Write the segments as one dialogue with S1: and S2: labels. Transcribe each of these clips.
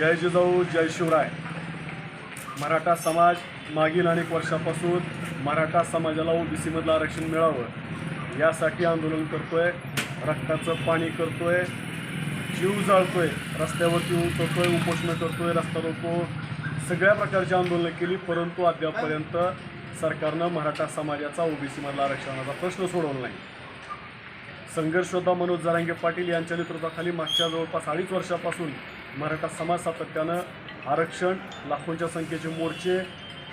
S1: जय जिजाऊ जय शिवराय. मराठा समाज मागील अनेक वर्षापासून मराठा समाजाला ओबीसीमधलं आरक्षण मिळावं यासाठी आंदोलन करतोय रक्ताचं पाणी करतोय जीव जाळतोय रस्त्यावरती उतरतोय उपोषणं करतोय रस्ता रोको सगळ्या प्रकारची आंदोलनं केली परंतु अद्यापपर्यंत सरकारनं मराठा समाजाचा ओबीसीमधला आरक्षणाचा प्रश्न सोडवला नाही. संघर्षोद्धा मनोज जरांगे पाटील यांच्या नेतृत्वाखाली मागच्या जवळपास अडीच वर्षापासून मराठा समाज सातत्यानं आरक्षण लाखोंच्या संख्येचे मोर्चे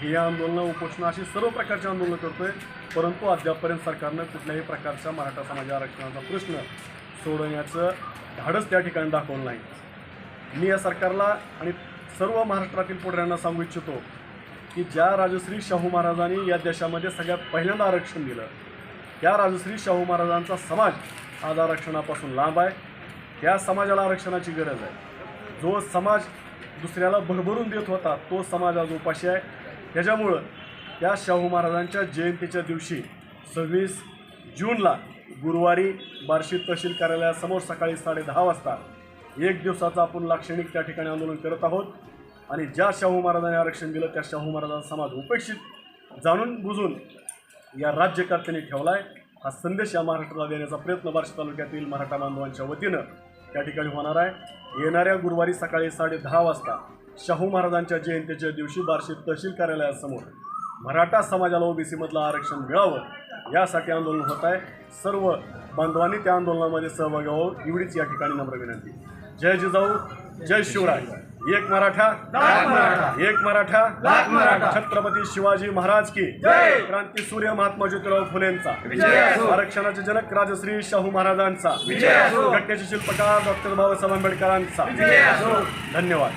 S1: हे आंदोलनं उपोषणं अशी सर्व प्रकारची आंदोलनं करतो आहे परंतु अद्यापपर्यंत सरकारनं कुठल्याही प्रकारच्या मराठा समाज आरक्षणाचा प्रश्न सोडवण्याचं धाडस त्या ठिकाणी दाखवलं नाही. मी या सरकारला आणि सर्व महाराष्ट्रातील पुढऱ्यांना सांगू इच्छितो की ज्या राजश्री शाहू महाराजांनी या देशामध्ये सगळ्यात पहिल्यांदा आरक्षण दिलं त्या राजश्री शाहू महाराजांचा समाज आज आरक्षणापासून लांब आहे. त्या समाजाला आरक्षणाची गरज आहे. जो समाज दुसऱ्याला भरभरून देत होता तो समाज आज उपाशी आहे. त्याच्यामुळं या शाहू महाराजांच्या जयंतीच्या दिवशी सव्वीस जूनला गुरुवारी बार्शी तहसील कार्यालयासमोर सकाळी साडे दहा वाजता एक दिवसाचं आपण लाक्षणिक त्या ठिकाणी आंदोलन करत आहोत. आणि ज्या शाहू महाराजांनी आरक्षण दिलं त्या शाहू महाराजांचा समाज उपेक्षित जाणून बुजून या राज्यकर्त्यांनी ठेवला आहे हा संदेश या महाराष्ट्राला देण्याचा प्रयत्न बार्शी तालुक्यातील मराठा बांधवांच्या वतीनं त्या ठिकाणी होणार आहे. येणाऱ्या गुरुवारी सकाळी साडे दहा वाजता शाहू महाराजांच्या जयंतीच्या दिवशी बार्शी तहसील कार्यालयासमोर मराठा समाजाला ओबीसीमधलं आरक्षण मिळावं यासाठी आंदोलन होत आहे. सर्व बांधवांनी त्या आंदोलनामध्ये सहभागी व्हावं एवढीच या ठिकाणी नम्र विनंती. जय जिजाऊ जय शिवराय. एक मराठा एक मराठा. छत्रपती शिवाजी महाराज की क्रांती सूर्य महात्मा ज्योतिराव फुलेंचा. आरक्षणाचे जनक राजश्री शाहू महाराजांचा. घटनेचे शिल्पकार डॉक्टर बाबासाहेब आंबेडकरांचा. धन्यवाद.